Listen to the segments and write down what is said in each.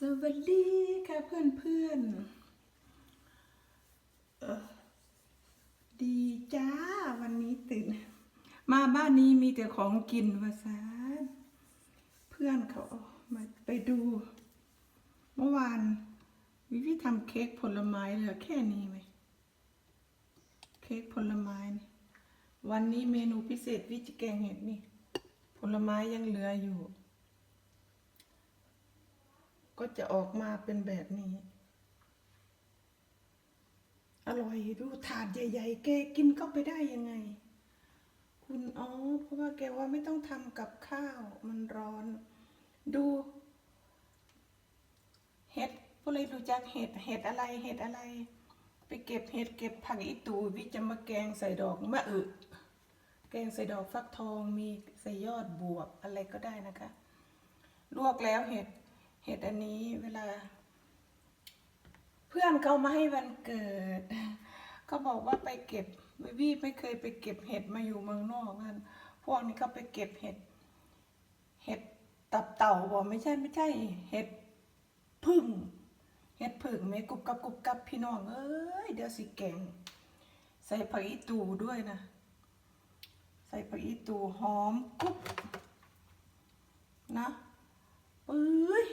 สวัสดีค่ะเพื่อนเพื่อนๆดีจ้าวันนี้ตื่น มาบ้านนี้มีแต่ของกินวาซานเพื่อนเขามาไปดู เมื่อวาน วิวิทำเค้กผลไม้เหลือแค่นี้ไหมเค้กผลไม้นี่วันนี้เมนูพิเศษวิจิแกงเห็ดนี่ ผลไม้ยังเหลืออยู่ ก็จะออกมาเป็นแบบนี้ อร่อยดูถาดใหญ่ ๆ แกกินเข้าไปได้ยังไง คุณอ๋อเพราะว่าแกว่าไม่ต้องทำกับข้าวมันร้อน ดูเห็ดพวกเรารู้จักเห็ดเห็ดอะไรเห็ดอะไร ไปเก็บเห็ดเก็บผักอีตูวิจะมาแกงใส่ดอกมะอึแกงใส่ดอกฟักทองมีใส่ยอดบวบอะไรก็ได้นะคะ ลวกแล้วเห็ด เห็ดอันนี้เวลา เพื่อนเขามาให้วันเกิดเขาบอกว่าไปเก็บวิวี่ไม่เคยไปเก็บเห็ดมาอยู่เมืองนอกนั่นพวกนี้เขาไปเก็บเห็ด เห็ดตับเต่าบอกไม่ใช่ไม่ใช่ เห็ดพึ่งเห็ดผึ่งเมกุบกับกุบกับพี่น้องเอ้ยเดี๋ยวสิแกงใส่ผักอีตูด้วยนะ ใส่ผักอีตูหอมกุบนะปื้ย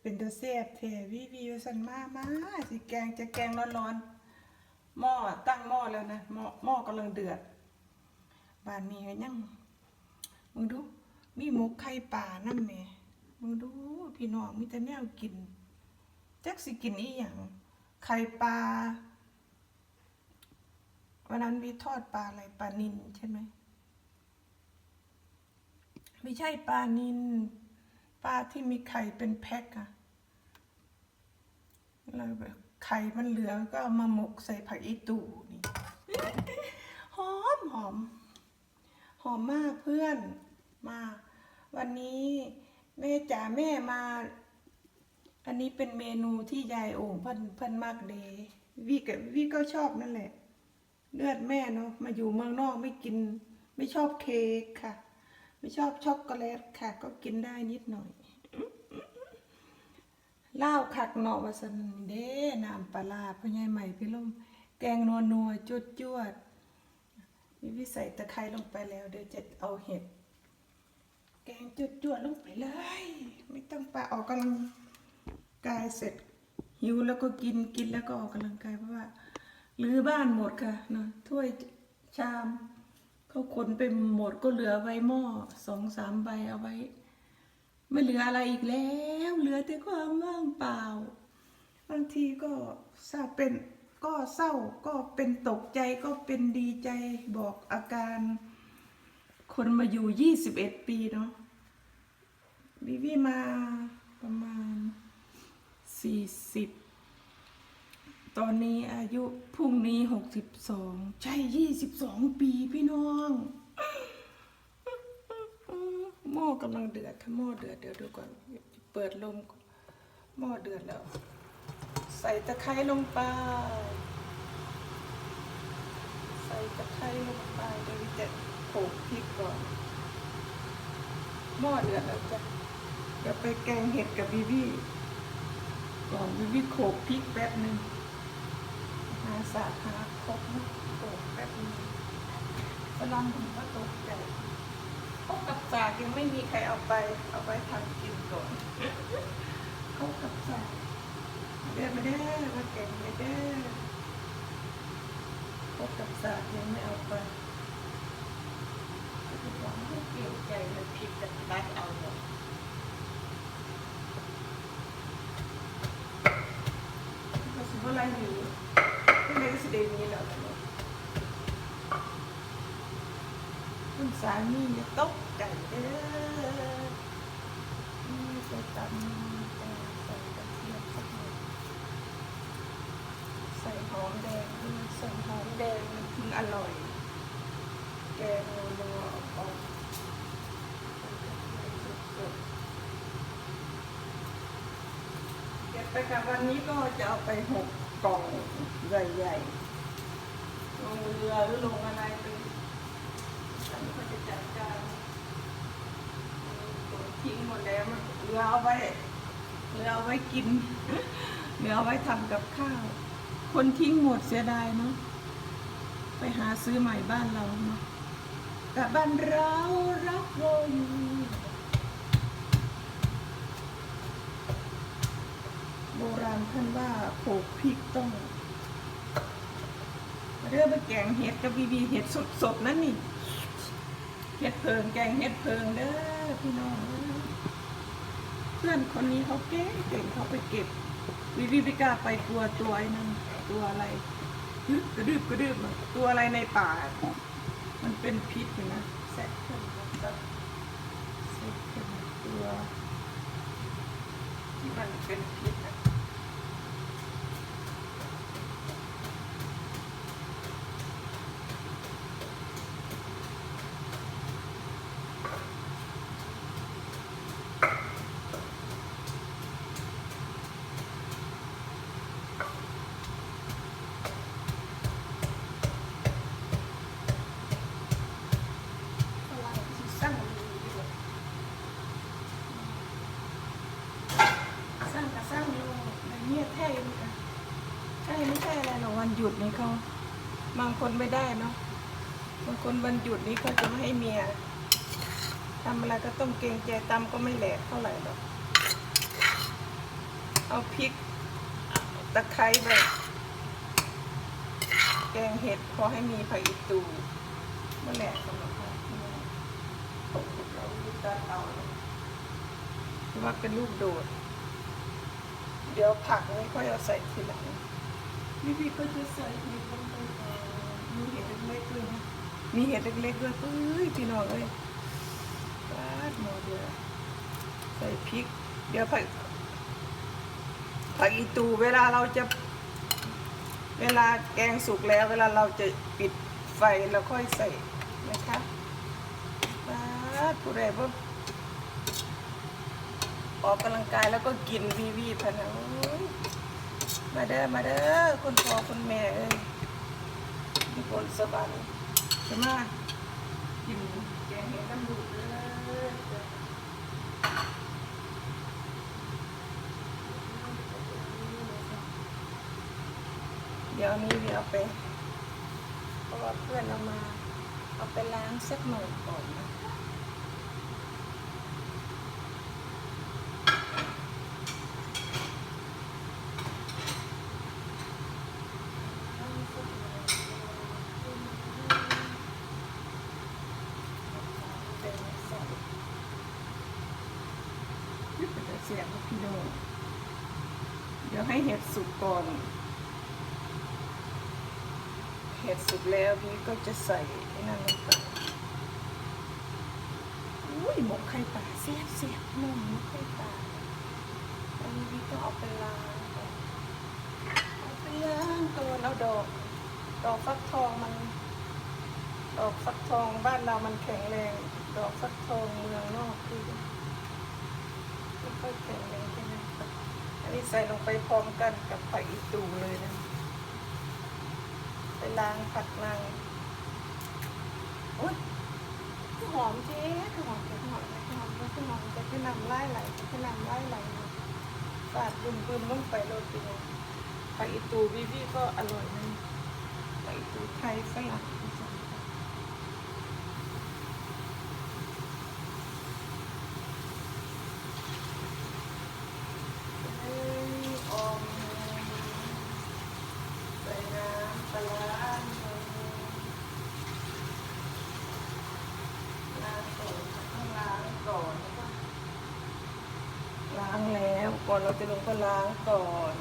เป็นตัวแซ่บแท้วิวีวาสันมามาสิแกงจะแกงร้อนๆหม้อตั้งหม้อแล้วนะหม้อหม้อกำลังเดือดบ้านนี้ก็ยังมึงดู มีหมกไข่ป่าน้ำแม่มึงดู พี่น้องมีแต่แนวกินจักสิกินอีหยังไข่ปลาวันนั้นมีทอดปลาอะไรปลานินใช่ไหมไม่ใช่ปลานิน ปลาที่มีไข่เป็นแพ็คอะแล้วแบบไข่มันเหลือก็เอามาหมกใส่ผักอีตูนี่หอมหอม หอมมากเพื่อนมา วันนี้แม่จ๋าแม่มา อันนี้เป็นเมนูที่ยายโอ่งเพิ่นเพิ่นมากเดยวิกับวิก็ชอบนั่นแหละ เลือดแม่เนาะมาอยู่เมืองนอกไม่กิน ไม่ชอบเค้กค่ะ ไม่ชอบช็อกโกแลตค่ะ ก็กินได้นิดหน่อยเล่าวคักเนาะวาสันเด้น้ำปลาร้าพ่อใหญ่ใหม่พี่ลุมแกงนัวนัวจวดจวดๆวิวิใส่ตะไคร้ลงไปแล้ว เดี๋ยวจะเอาเห็ด แกงจวดจวดลงไปเลย ไม่ต้องปออกกำลังกายเสร็จหิวแล้วก็กินกินแล้วก็ออกกำลังกายเพราะว่ารื้อบ้านหมดค่ะเนาะถ้วยชาม เขาขนไปหมดก็เหลือไว้หม้อสองสามใบเอาไว้ ไม่เหลืออะไรอีกแล้ว เหลือแต่ความว่างเปล่า บางทีก็เศร้าเป็นก็เศร้าก็เป็นตกใจก็เป็นดีใจบอกอาการ คนมาอยู่ยี่สิบเอ็ดปีเนาะวิวีมาประมาณสี่สิบ ตอนนี้อายุพรุ่งนี้หกสิบสองใช่ยี่สิบสองปีพี่น้องหม้อกำลังเดือดค่ะหม้อเดือดเดี๋ยวดูก่อน เปิดลมหม้อเดือดแล้ว ใส่ตะไคร้ลงไป ใส่ตะไคร้ลงไปเดี๋ยวจะโขลกพริกก่อนหม้อเดือดแล้วจ้ะเดี๋ยวไปแกงเห็ดกับบีบี้ก่อนวิวิโขกพริกแป๊บหนึ่ง หาสาหาครบนะโขกแป๊บนึงฝรั่งผมก็ตกใจพวกกับสากยังไม่มีใครเอาไป เอาไปทำกินก่อนเขากับสากเดินมาเด้อมาแก่งมาเด้อพวกกับสากยังไม่เอาไปหวังให้เกี่ยวใจมันผิดกับรัดเอาหมดก็สิบ่ไรอยู่ ก็เลยสิได้แล้วล่ะคุณสามีอย่าตกใจเด้อนี่ไปตำแต่ใส่กระเทียมสักหน่อยใส่หอมแดงด้วยใส่หอมแดงมันถึงอร่อย แกงนัวออกไปค่ะวันนี้ก็จะเอาไปหกกล่องใหญ่ๆ งเรือหรือลงอะไรไปอันก็จะจัดการทิ้งหมดแล้วมันเรือเอาไว้เหลือเอาไว้กินเหลือเอาไว้ทำกับข้าว คนทิ้งหมดเสียดายเนาะไปหาซื้อใหม่บ้านเราเนาะกับบ้านเรารักเราอยู่โบราณท่านว่าโขลกพริกต้อง เรื่องไปแกงเห็ดกับบีบีเห็ดสดๆนั่นนี่เห็ดเพิงแกงเห็ดเพิงเด้อพี่น้องเพื่อนคนนี้เขาเก่งเก่งเขาไปเก็บวิวิพิกล้าไปตัวตัวไอ้นั่นตัวอะไรกระดึบกระดึบตัวอะไรในป่า มันเป็นพิษอยู่นะแซะขึ้นแบบแซะขึ้นตัวที่มันเป็นพิษอะอะไรที่สร้างมันอยู่ด้วยสร้างกับสร้างอยู่ในเนี่ยแท้ยังไงใช่ไม่ใช่อะไร หยุดนี้เขาบางคนไม่ได้เนาะบางคนวันหยุดนี้เขาจะไม่ให้เมียทำอะไรก็ต้องเกรงใจตำก็ไม่แหลกเท่าไหร่หรอกเอาพริกตะไคร้ไปแกงเห็ดพอให้มีผักอีตูเมื่อแหลกสำหรับเราเราลูกตาเตาหรือว่าเป็นลูกโดด เดี๋ยวผักนี่ค่อยเอาใส่ทีหลัง พี่พี่ก็จะใส่เห็ดลงไปก่อนมีเห็ดเล็กๆด้วยนะมีเห็ดเล็กๆด้วยเอ้ยพี่น้องเอ้ยปาดหมดเลยใส่พริก เดี๋ยวผักผักอีตูเวลาเราจะ เวลาแกงสุกแล้ว เวลาเราจะปิดไฟเราค่อยใส่นะคะปาดผู้ใดบ่ออกกำลังกายแล้วก็กินวีวีพะนะ มาเด้อมาเด้อคุณพ่อคุณแม่เอ้ยมีคนสวรรค์จะมากินแกงเห็ดน้ำดูเด้อเดี๋ยวนี้เดี๋ยวเอาไปเพราะว่าเพื่อนเอามา เอาไปล้างสักหน่อยก่อนนะ เสียงพี่โดงเดี๋ยว ให้เห็ดสุกก่อน เห็ดสุกแล้วพี่ก็จะใส่ไอ้นั่นลงไปอุ้ยหมกไข่ปลาเสียบเสียบนุ่มหมกไข่ปลาอันนี้พี่ต้องเอาไปล้างก่อนเอาไปล้างตัวแล้วดอกดอกฟักทองมันดอกฟักทองบ้านเรามันแข็งแรง ดอกฟักทองเมืองนอกคือไม่ค่อยแข็งแรงใช่ไหมอันนี้ ใส่ลงไปพร้อมกันกับผักอีตูเลยนะ ไปล้างผักนางอุ้ยคือหอมเจ๊คือหอมคือหอมคือหอมคือหอมจะขึ้นนำไล่ไหลจะขึ้นนำไล่ไหลนะปาดบึมบึมลงไปโรตีผักอีตูบีบีก็อร่อยนะผักอีตูไทยฝรั่ง เอ้ยออมใส่น้ำป ลาร้าล้างก่อนต้องล้างก่อนล้างแล้วก่อนเราจะลงก็ล้างก่อน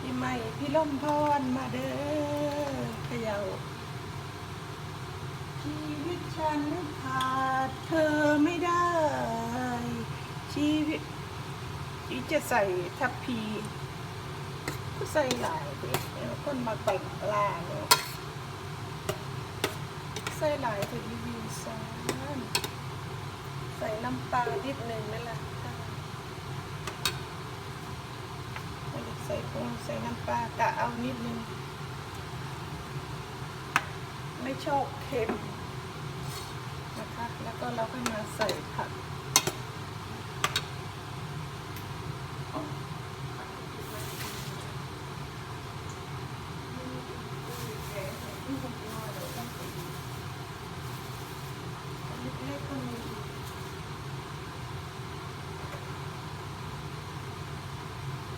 พี่ใหม่พี่ล่มพรมาเด้อเขยาชีวิตฉันขาดเธอไม่ได้ ชีวิตที่จะใส่ทับพี ก็ใส่หลายเด็กเนี่ยคนมาไปลาเนาะใส่หลายถึงรีวิวซานใส่น้ำปลานิดหนึ่งนั่นแหละใส่ผงใส่น้ำปลากะเอานิดนึง ไม่ชอบเค็มนะคะ แล้วก็เราก็มาใส่ผัก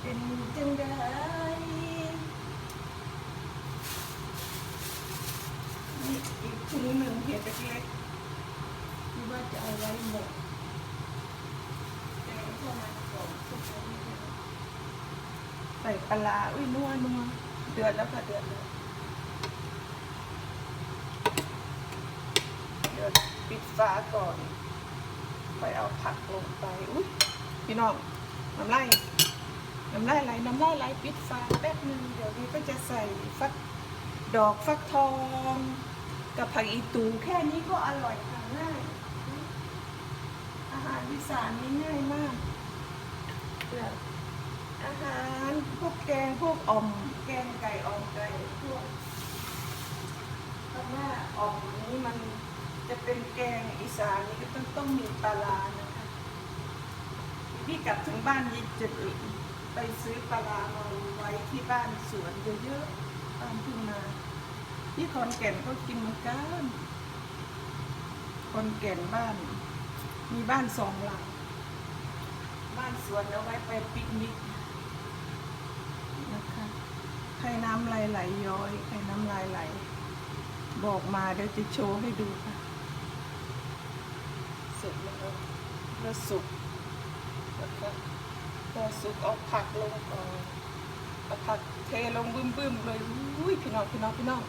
เป็นจังได้นี่อีก ถุงหนึ่งเห็ดเล็กๆที่ว่าจะเอาไว้หมดแกงพวกมันก่อนพวกนี้เนี่ยใส่ปลาอุ้ยนัวนัวเดือดแล้วค่ะเดือดแล้วเดี๋ยวปิดฝาก่อนไปเอาผักลงไปอุ้ยพี่น้องน้ำลายน้ำลายไหลน้ำลายไหลปิดฝาแป๊บหนึ่งเดี๋ยวนี้ก็จะใส่ฟักดอกฟักทอง กับผักอีตูแค่นี้ก็อร่อยค่ะง่ายอาหารอีสานนี่ง่ายมากแบบอาหารพวกแกงพวกอ่อม แกงไก่อ่อมไก่พวกคำว่าอ่อมนี้มันจะเป็นแกงอีสานนี่ก็ต้องต้องมีปลาร้านะคะพี่กลับถึงบ้านยินจะไปซื้อปลาร้ามาไว้ที่บ้านสวนเยอะๆตามทุ่งนา ที่ขอนแก่นก็กินเหมือนกันขอนแก่นบ้าน มีบ้านสองหลัง บ้านสวนเอาไว้ไปปิกนิกนะคะ ใครน้ำลายไหลย้อย ใครน้ำลายไหล บอกมาเดี๋ยวจะโชว์ให้ดูค่ะ สุกแล้วแล้วสุกแล้วก็พอสุกเอาผักลงก่อนเอาผักเทลงบึ้มๆเลยอุ้ยพี่น้องพี่น้องพี่น้อง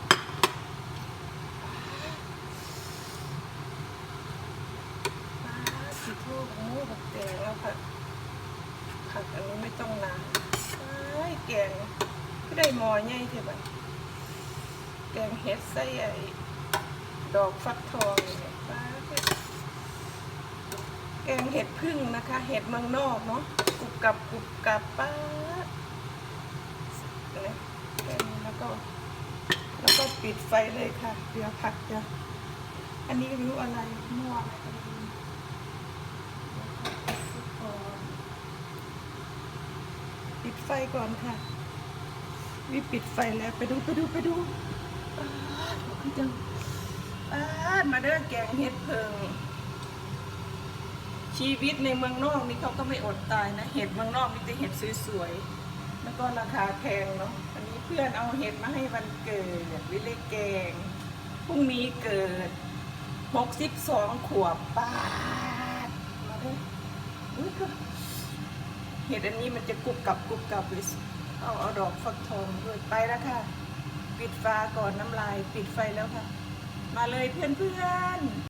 ปลา สีโทษโอ้แบบแกงแล้วค่ะผักอันนี้ไม่ต้องนานไอ้แกงก็ได้หมอใหญ่เท่าไหร่แกงเห็ดไส้ไอ้ดอกฟักทองเนี่ยปลาแกงเห็ดพึ่งนะคะ เห็ดเมืองนอกเนาะกรุบกับกรุบกับป้าแค่นี้แล้วก็ แล้วก็ปิดไฟเลยค่ะ เดี๋ยวผักจะอันนี้รู้อะไรมั่วอะไรก็ไม่รู้เดี๋ยวผักจะสุกก่อนปิด ไฟก่อนค่ะ วิปิดไฟแล้วไปดูไปดูไปดูปดคือจังป้าดมาเด้อแกงเห็ดเพิง ชีวิตในเมืองนอกนี่เขาก็ไม่อดตายนะ เห็ดเมืองนอกมีแต่เห็ดสวยๆ แล้วก็ราคาแพงเนาะ อันนี้เพื่อนเอาเห็ดมาให้วันเกิดวิเลแกง พรุ่งนี้เกิดหกสิบสองขวบป้ามาเลยอุ๊ย เห็ดอันนี้มันจะกรุบกับกรุบกับเลยเอาเอาดอกฟักทองด้วยไปแล้วค่ะ ปิดฟ้าก่อนน้ำลาย ปิดไฟแล้วค่ะ มาเลยเพื่อนๆ